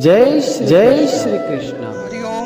જય જય શ્રી કૃષ્ણ.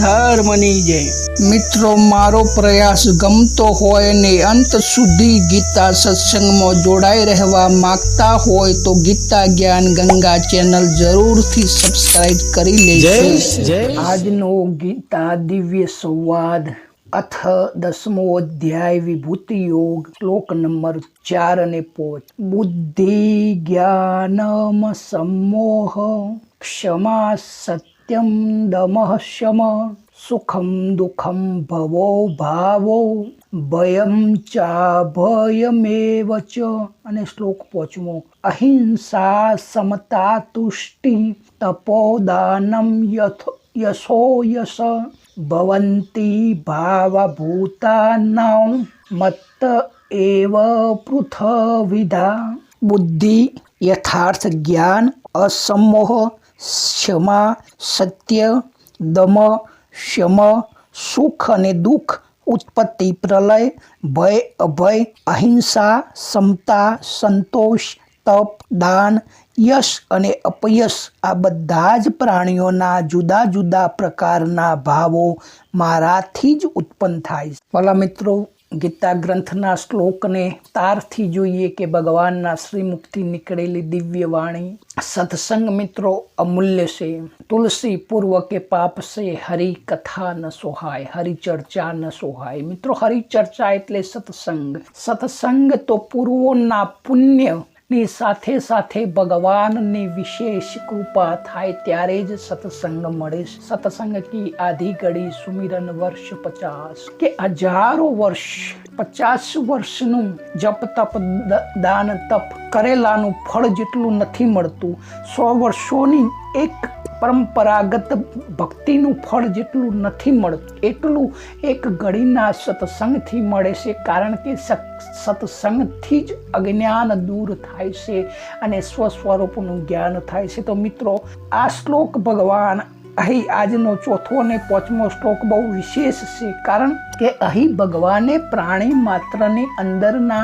ધર્મની જય મિત્રો મારો પ્રયાસ ગમતો હોય ને અંત સુધી ગીતા સત્સંગમાં જોડાઈ રહેવા માંગતા હોય તો ગીતા જ્ઞાન ગંગા ચેનલ જરૂરથી સબસ્ક્રાઇબ કરી લેજો. આજનો ગીતા દિવ્ય સંવાદ અથ દસમો અધ્યાય વિભૂતિ યોગ શ્લોક નંબર ચાર અને પોચ. બુદ્ધિ જ્ઞાનમ સમોહ ક્ષમા સત્યમ દમઃ શમ સુખમ દુઃખમ ભવો ભાવો ભયમ ચા ભયમેવ ચ અને શ્લોક પોચમો, અહિંસા સમતા તુષ્ટિ તપોદાનમ યથ યશો યશ। ભવંતી ભાવભૂતાનાં મત એવ પૃથવિધા। બુદ્ધિ યથાર્થ જ્ઞાન અસમોહ ક્ષમા, સત્ય, દમ શમ સુખ અને દુઃખ, ઉત્પત્તિ, પ્રલય, ભય, અભય, અહિંસા, સમતા, સંતોષ, તપ, દાન, યશ અને અપયશ આ બધા જ પ્રાણીઓના જુદા જુદા પ્રકારના ભાવો મારાથી જ ઉત્પન્ન થાય છે. ભલા મિત્રો ગીતા ગ્રંથના શ્લોકને તારથી જોઈએ કે ભગવાનના શ્રીમુખથી નીકળેલી દિવ્ય વાણી સત્સંગ મિત્રો અમૂલ્ય છે. તુલસી પૂર્વ કે પાપ સે હરિ કથા ન સોહાય, હરિ ચર્ચા ન સોહાય. મિત્રો, હરિ ચર્ચા એટલે સત્સંગ. સત્સંગ તો પૂર્વોના પુણ્ય ની સાથે સાથે ભગવાનની વિશેષ કૃપા થાય ત્યારે જ સત્સંગ મળે સત્સંગ કી આધી ઘડી સુમિરન વર્ષ પચાસ કે હજારો વર્ષ, પચાસ વર્ષનું જપ, તપ દાન, તપ કરેલાનું ફળ જેટલું નથી મળતું. સો વર્ષોની એક પરંપરાગત ભક્તિનું ફળ જેટલું નથી મળતું, એટલું એક ઘડીના સત્સંગથી મળે છે. કારણ કે સત- સત્સંગથી જ અજ્ઞાન દૂર થાય છે અને સ્વસ્વરૂપનું જ્ઞાન થાય છે. તો મિત્રો, આ શ્લોક ભગવાન અહીં આજનો ચોથો અને પાંચમો શ્લોક બહુ વિશેષ છે, કારણ કે અહીં ભગવાને પ્રાણી માત્રની અંદરના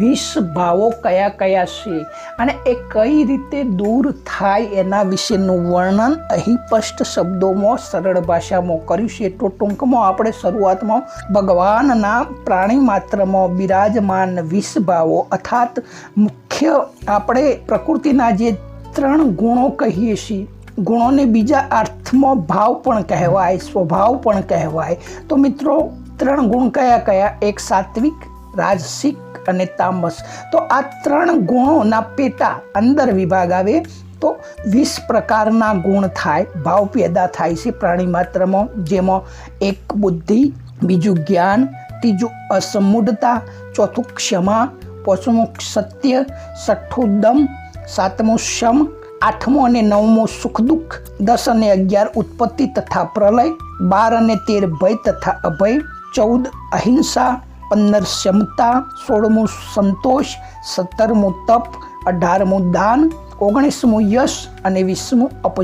વીસ ભાવો કયા કયા છે અને એ કઈ રીતે દૂર થાય એના વિશેનું વર્ણન અહીં સ્પષ્ટ શબ્દોમાં, સરળ ભાષામાં કર્યું છે. તો ટૂંકમાં આપણે શરૂઆતમાં ભગવાનના પ્રાણી માત્રમાં બિરાજમાન વીસ ભાવો, અર્થાત મુખ્ય આપણે પ્રકૃતિના જે ત્રણ ગુણો કહીએ છીએ ગુણોને બીજા અર્થમાં ભાવ પણ કહેવાય સ્વભાવ પણ કહેવાય તો મિત્રો ત્રણ ગુણ કયા કયા એક સાત્વિક રાજસિક અને તામસ તો આ ત્રણ ગુણોના પેટા અંદર વિભાગ આવે તો વીસ પ્રકારના ગુણ થાય ભાવ પેદા થાય છે પ્રાણી માત્રમાં જેમાં એક બુદ્ધિ બીજું જ્ઞાન ત્રીજું અસમૂઢતા ચોથું ક્ષમા પાંચમું સત્ય છઠ્ઠું દમ સાતમું શમ આઠમો અને નવમો સુખ દુઃખ દસ અને અગિયાર ઉત્પત્તિ તથા પ્રલય, બાર અને તેર ભય તથા અભય, ચૌદ અહિંસા, પંદર ક્ષમતા, સોળમું સંતોષ, સત્તરમું તપ, અઢારમું દાન, ઓગણીસમું યશ અને વીસમું અપ,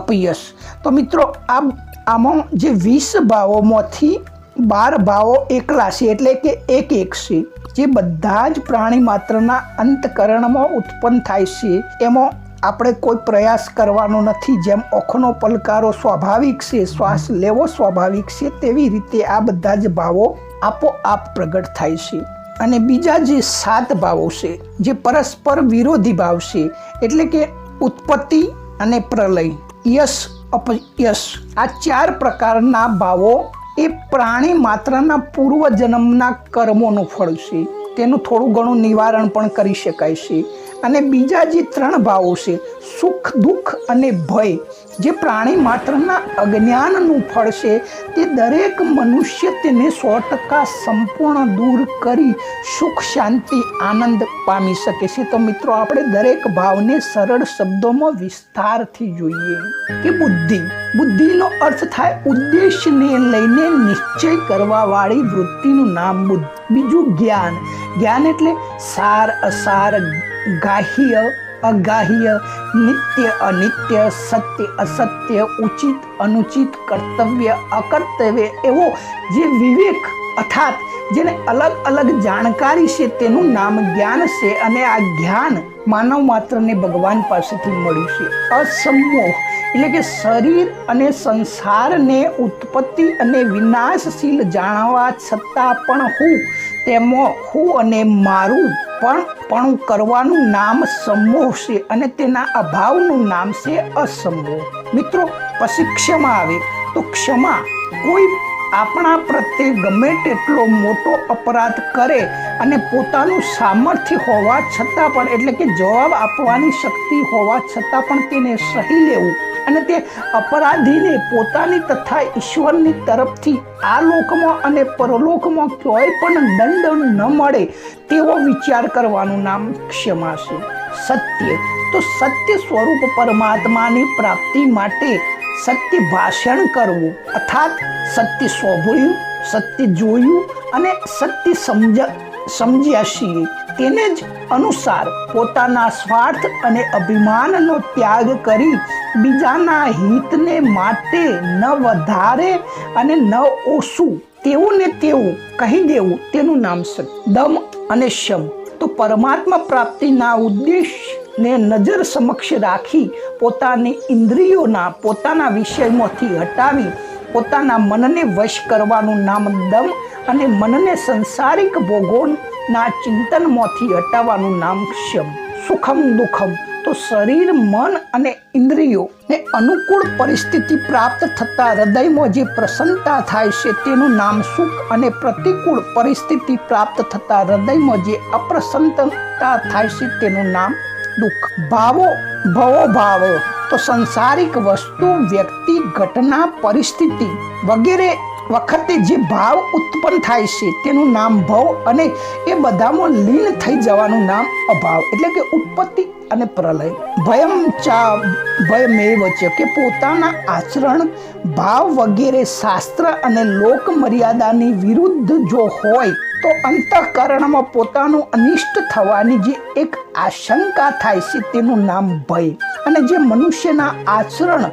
અપયશ. તો મિત્રો આ આમાં જે વીસ ભાવોમાંથી બાર ભાવો એકલા છે, એટલે કે એક એક છે, જે બધા જ પ્રાણી માત્રના અંતકરણમાં ઉત્પન્ન થાય છે, એમાં આપણે કોઈ પ્રયાસ કરવાનો નથી. જેમ ઓખનો પલકારો સ્વાભાવિક છે, શ્વાસ લેવો સ્વાભાવિક છે, તેવી રીતે આ બધા જ ભાવો આપોઆપ પ્રગટ થાય છે. અને બીજા જે સાત ભાવો છે, જે પરસ્પર વિરોધી ભાવ છે, એટલે કે ઉત્પત્તિ અને પ્રલય, યશ, અપયશ, આ ચાર પ્રકારના ભાવો એ પ્રાણી માત્રના પૂર્વજન્મના કર્મોનું ફળ છે. તેનું થોડું ઘણું નિવારણ પણ કરી શકાય છે. અને બીજા જે ત્રણ ભાવો છે, સુખ, દુઃખ અને ભય, જે પ્રાણી માત્રના અજ્ઞાનનું ફળ છે, તે દરેક મનુષ્ય તેને સો ટકા સંપૂર્ણ દૂર કરી સુખ, શાંતિ, આનંદ પામી શકે છે. તો મિત્રો, આપણે દરેક ભાવને સરળ શબ્દોમાં વિસ્તારથી જોઈએ કે બુદ્ધિ. બુદ્ધિનો અર્થ થાય ઉદ્દેશને લઈને નિશ્ચય કરવા વાળી વૃત્તિનું નામ બુદ્ધ. બીજું જ્ઞાન. જ્ઞાન એટલે સાર, અસાર, ગાહ્ય, અગાહ્ય, નિત્ય, અનિત્ય, સત્ય, અસત્ય, ઉચિત, અનુચિત, કર્તવ્ય, અકર્તવ્ય એવો જે વિવેક અર્થાત જેને અલગ અલગ જાણકારી છે તેનું નામ જ્ઞાન છે અને આ જ્ઞાન માનવ માત્રને ભગવાન પાસેથી મળ્યું છે. અસમોહ એટલે કે શરીર અને સંસારને ઉત્પત્તિ અને વિનાશશીલ જાણવા છતાં પણ હું તેમાં હું અને મારું પણ પણ કરવાનું નામ સમોહ છે અને તેના અભાવનું નામ છે અસમોહ. મિત્રો, પછી ક્ષમા આવે. તો ક્ષમા કોઈ આપણા પ્રત્યે ગમે તેટલો મોટો અપરાધ કરે અને પોતાનું સામર્થ્ય હોવા છતાં પણ, એટલે કે જવાબ આપવાની શક્તિ હોવા છતાં પણ તેને સહી લેવું અને તે અપરાધીને પોતાની તથા ઈશ્વરની તરફથી આ લોકમાં અને પરલોકમાં કોઈ પણ દંડ ન મળે તેવો વિચાર કરવાનું નામ ક્ષમા છે. સત્ય. તો સત્ય સ્વરૂપ પરમાત્માની પ્રાપ્તિ માટે સત્ય ભાષણ કરવું, અર્થાત સત્ય સોંભળ્યું સત્ય જોયું અને સત્ય સમજ, સમજ્યા છીએ. તેને જ અનુસાર પોતાના સ્વાર્થ અને અભિમાનનો ત્યાગ કરી બીજાના હિતને માટે ન વધારે અને ન ઓછું તેવું ને તેવું કહી દેવું. તેનું નામ સત્ય. દમ અને શમ. તો પરમાત્મા પ્રાપ્તિના ઉદ્દેશ ને નજર સમક્ષ રાખી પોતાની ઇન્દ્રિયોના પોતાના વિષયમાંથી હટાવી પોતાના મનને વશ કરવાનું નામ દમ અને મનને સંસારિક ભોગોના ચિંતનમાંથી હટાવવાનું નામ ક્ષમ. સુખમ દુઃખમ. તો શરીર, મન અને ઇન્દ્રિયો ને અનુકૂળ પરિસ્થિતિ પ્રાપ્ત થતા હૃદયમાં જે પ્રસન્નતા થાય છે તેનું નામ સુખ અને પ્રતિકૂળ પરિસ્થિતિ પ્રાપ્ત થતા હૃદયમાં જે અપ્રસન્નતા થાય છે તેનું નામ દુઃખ, ભાવો, ભવો ભાવ. તો સંસારિક વસ્તુ, વ્યક્તિ, ઘટના, પરિસ્થિતિ વગેરે વખતે જે ભાવ ઉત્પન્ન થાય છે, તેનું નામ ભવ અને એ બધામાં લીન થઈ જવાનું નામ અભાવ. એટલે કે ઉત્પત્તિ અને પ્રલય. ભયમ ચા, ભયમેવ છે કે પોતાના આચરણ, ભાવ વગેરે શાસ્ત્ર અને લોક મર્યાદાની વિરુદ્ધ જો હોય તો અંતઃકરણમાં પોતાનું અનિષ્ટ થવાની જે એક આશંકા થાય છે તેનું નામ ભય. અને જે મનુષ્યના આચરણ,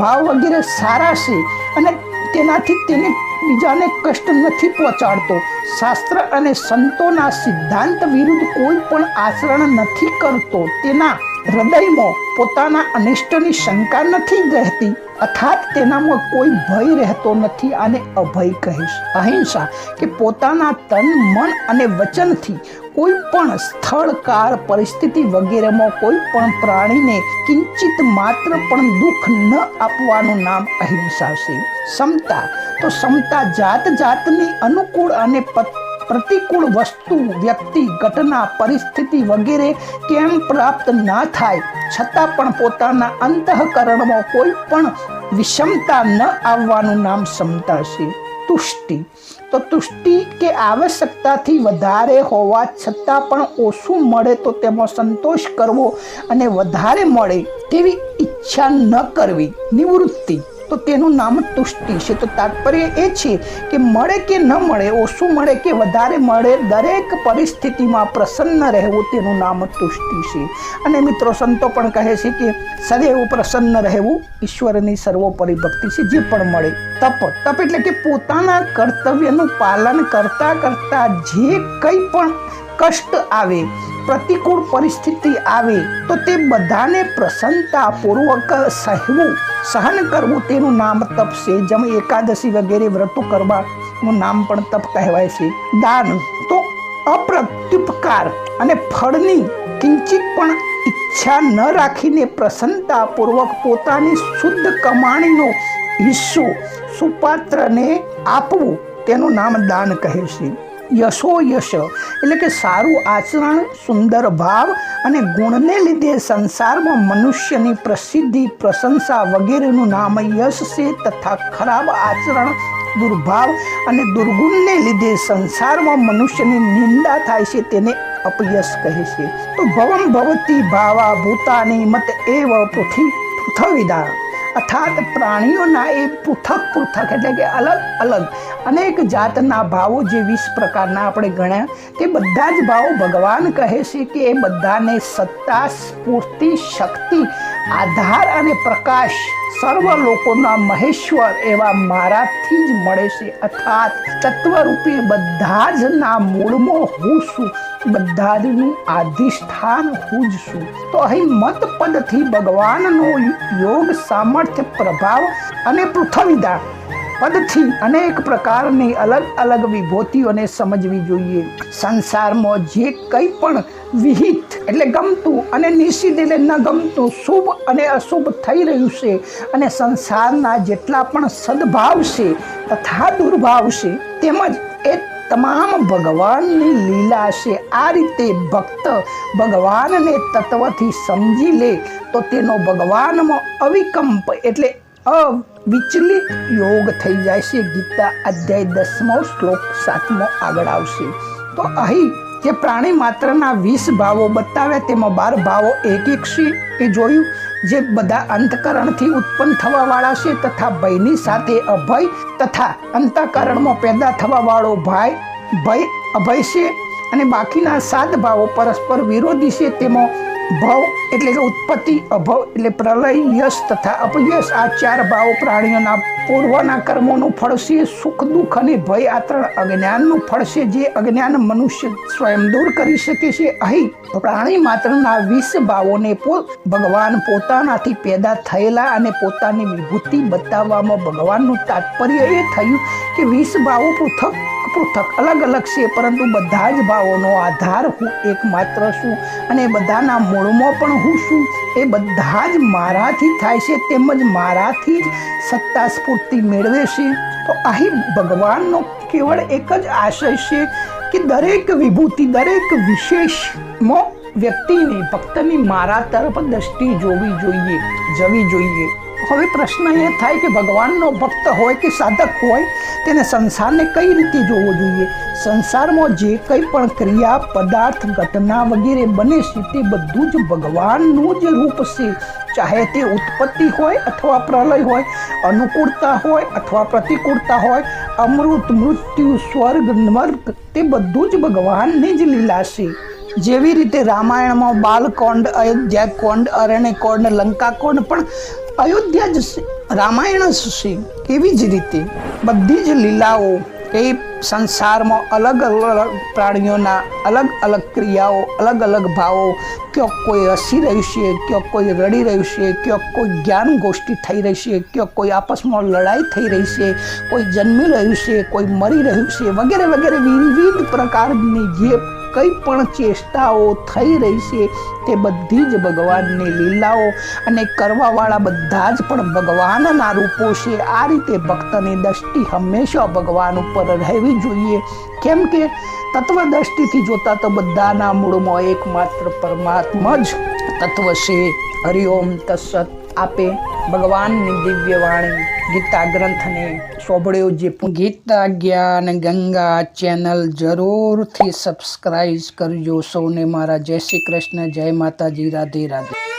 ભાવ વગેરે સારા છે અને તેનાથી તેને બીજાને કષ્ટ નથી પહોંચાડતો. શાસ્ત્ર અને સંતોના સિદ્ધાંત વિરુદ્ધ કોઈ પણ આચરણ નથી કરતો. તેના હૃદયમાં પોતાના અનિષ્ટની શંકા નથી રહેતી. અર્થાત તેનામાં કોઈ ભય રહેતો નથી આને અભય કહીશ. અહિંસા કે પોતાના તન, મન અને વચનથી કોઈ પણ સ્થળ કાળ પરિસ્થિતિ વગેરેમાં કોઈ પણ પ્રાણીને કિંચિત માત્ર પણ દુઃખ ન આપવાનું નામ અહિંસા છે. સમતા, તો સમતા જાત જાતની અનુકૂળ અને પત પ્રતિકૂળ વસ્તુ, વ્યક્તિ, ઘટના, પરિસ્થિતિ વગેરે કેમ પ્રાપ્ત ના થાય? છતાં પણ પોતાના અંતઃકરણમાં કોઈ પણ વિષમતા ન આવવાનું નામ ક્ષમતા છે. તુષ્ટિ. તો તુષ્ટિ કે આવશ્યકતાથી વધારે હોવા છતાં પણ ઓછું મળે તો તેમાં સંતોષ કરવો અને વધારે મળે તેવી ઈચ્છા ન કરવી. નિવૃત્તિ. તો તેનું નામ તુષ્ટિ છે. તો તાત્પર્ય એ છે કે મળે કે ન મળે ઓછું મળે કે વધારે મળે, દરેક પરિસ્થિતિમાં પ્રસન્ન રહેવું તેનું નામ તુષ્ટિ છે. અને મિત્રો, સંતો પણ કહે છે કે સદૈવ પ્રસન્ન રહેવું ઈશ્વરની સર્વોપરી ભક્તિ છે, જે પણ મળે. તપ. તપ એટલે કે પોતાના કર્તવ્યનું પાલન કરતા કરતા જે કંઈ પણ કષ્ટ આવે પ્રતિકૂળ પરિસ્થિતિ આવે તો તે બધાને પ્રસન્નતાપૂર્વક સહેવું, સહન કરવું તેનું નામ તપ છે. જેમ એકાદશી વગેરે વ્રતો કરવાનું નામ પણ તપ કહેવાય છે. દાન તો અપ્રત્યુપકાર અને ફળની કિંચિત પણ ઈચ્છા ન રાખીને પ્રસન્નતાપૂર્વક પોતાની શુદ્ધ કમાણીનો હિસ્સો સુપાત્રને આપવું તેનું નામ દાન કહે છે. યશો યશ. એટલે કે સારું આચરણ, સુંદર ભાવ અને ગુણને લીધે સંસારમાં મનુષ્યની પ્રસિદ્ધિ, પ્રશંસા વગેરેનું નામ યશ છે તથા ખરાબ આચરણ, દુર્ભાવ અને દુર્ગુણને લીધે સંસારમાં મનુષ્યની નિંદા થાય છે તેને અપયશ કહે છે. તો ભવમ ભવતી ભાવા ભૂતાની મત એવ પૃથ્વી પૃથ્વીદા. અર્થાત પ્રાણીઓના એ પૃથક પૃથક એટલે કે અલગ અલગ અનેક જાતના ભાવો જે વીસ પ્રકારના આપણે ગણ્યા તે બધા જ ભાવો ભગવાન કહે છે કે એ બધાને સત્તા, સ્ફૂર્તિ, શક્તિ, આધાર અને પ્રકાશ સર્વ લોકોના મહેશ્વર એવા મારાથી જ મળે છે. અર્થાત તત્વરૂપી બધા જ ના મૂળમાં હું છું. બધા જનું આધિષ્ઠાન હું જ છું. તો અહીં મત પદથી ભગવાનનો યોગ, સામર્થ્ય, પ્રભાવ અને પૃથ્વીદા પદથી અનેક પ્રકારની અલગ અલગ વિભૂતિઓને સમજવી જોઈએ. સંસારમાં જે કંઈ પણ વિહિત એટલે ગમતું અને નિશ્ચિત એટલે ન ગમતું શુભ અને અશુભ થઈ રહ્યું છે અને સંસારના જેટલા પણ સદભાવ છે તથા દુર્ભાવ છે તેમજ એ તમામ ભગવાનની લીલા છે. આ રીતે ભક્ત ભગવાનને તત્વથી સમજી લે તો તેનો ભગવાનમાં અવિકંપ એટલે અવિચલિત યોગ થઈ જાય છે. ગીતા અધ્યાય દસમો શ્લોક સાતમો આગળ આવશે. તો અહીં જે પ્રાણી માત્રના વીસ ભાવો બતાવ્યા તેમાં બાર ભાવો એક એક છે. એ જોયું જે બધા અંતકરણથી ઉત્પન્ન થવાવાળા છે તથા ભયની સાથે અભય તથા અંતકરણમાં પેદા થવાવાળો ભાઈ, ભય, અભય છે. અને બાકીના સાત ભાવો પરસ્પર વિરોધી છે. તેમાં ભવ એટલે કે ઉત્પત્તિ, અભવ એટલે પ્રલય, યશ તથા અપયશ. આ ચાર ભાવો પ્રાણીઓના પૂર્વના કર્મોનું ફળ છે, સુખ, દુઃખ અને ભય. આ ત્રણ અજ્ઞાનનું ફળ છે, જે અજ્ઞાન મનુષ્ય સ્વયં દૂર કરી શકે છે. અહીં પ્રાણી માત્રના વીસ ભાવોને ભગવાન પોતાનાથી પેદા થયેલા અને પોતાની વિભૂતિ બતાવવામાં ભગવાનનું તાત્પર્ય એ થયું કે વીસ ભાવો પૃથક પૃથક અલગ અલગ છે, પરંતુ બધા જ ભાવોનો આધાર હું એકમાત્ર છું અને બધાના મૂળમાં પણ હું છું. એ બધા જ મારાથી થાય છે, તેમજ મારાથી જ સત્તા સ્ફૂર્તિ મેળવે છે. તો અહીં ભગવાનનો કેવળ એક જ આશય છે કે દરેક વિભૂતિ, દરેક વિશેષમાં વ્યક્તિની, ભક્તની મારા તરફ દ્રષ્ટિ જોવી જોઈએ, જવી જોઈએ. હવે પ્રશ્ન એ થાય કે ભગવાનનો ભક્ત હોય કે સાધક હોય, તેને સંસારને કઈ રીતે જોવો જોઈએ? સંસારમાં જે કંઈ પણ ક્રિયા, પદાર્થ, ઘટના વગેરે બને છે, તે બધું જ ભગવાનનું જ રૂપ છે. ચાહે તે ઉત્પત્તિ હોય અથવા પ્રલય હોય, અનુકૂળતા હોય અથવા પ્રતિકૂળતા હોય, અમૃત, મૃત્યુ, સ્વર્ગ, નર્ક, તે બધું જ ભગવાનની જ લીલા છે. જેવી રીતે રામાયણમાં બાલકોંડ, અયોધ્યાકોંડ કોંડ અરણ્ય કોંડ લંકા કોંડ પણ અયોધ્યા જ રામાયણ જશે એવી જ રીતે? બધી જ લીલાઓ એ સંસારમાં અલગ અલગ પ્રાણીઓના અલગ અલગ ક્રિયાઓ, અલગ અલગ ભાવો, ક્યાંક કોઈ હસી રહ્યું છે, ક્યાંક કોઈ રડી રહ્યું છે, ક્યાંક કોઈ જ્ઞાન ગોષ્ઠી થઈ રહી છે, ક્યાંક કોઈ આપસમાં લડાઈ થઈ રહી છે, કોઈ જન્મી રહ્યું છે, કોઈ મરી રહ્યું છે, વગેરે વગેરે વિવિધ પ્રકારની જે કંઈ પણ ચેષ્ટાઓ થઈ રહી છે, તે બધી જ ભગવાનની લીલાઓ અને કરવાવાળા બધા જ પણ ભગવાનના રૂપો છે. આ રીતે ભક્તની દ્રષ્ટિ હંમેશા ભગવાન ઉપર રહેવી જોઈએ. કેમ કે તત્વદ્રષ્ટિથી જોતા તો બધાના મૂળમાં એકમાત્ર પરમાત્મા જ તત્વ છે. હરિઓમ તત્સત આપે ભગવાનની દિવ્ય વાણી, ગીતા ગ્રંથને સોંભળ્યો જે ગીતા જ્ઞાન ગંગા ચેનલ જરૂરથી સબસ્ક્રાઈબ કરજો. સૌને મારા જય શ્રી કૃષ્ણ, જય માતાજી, રાધે રાધે.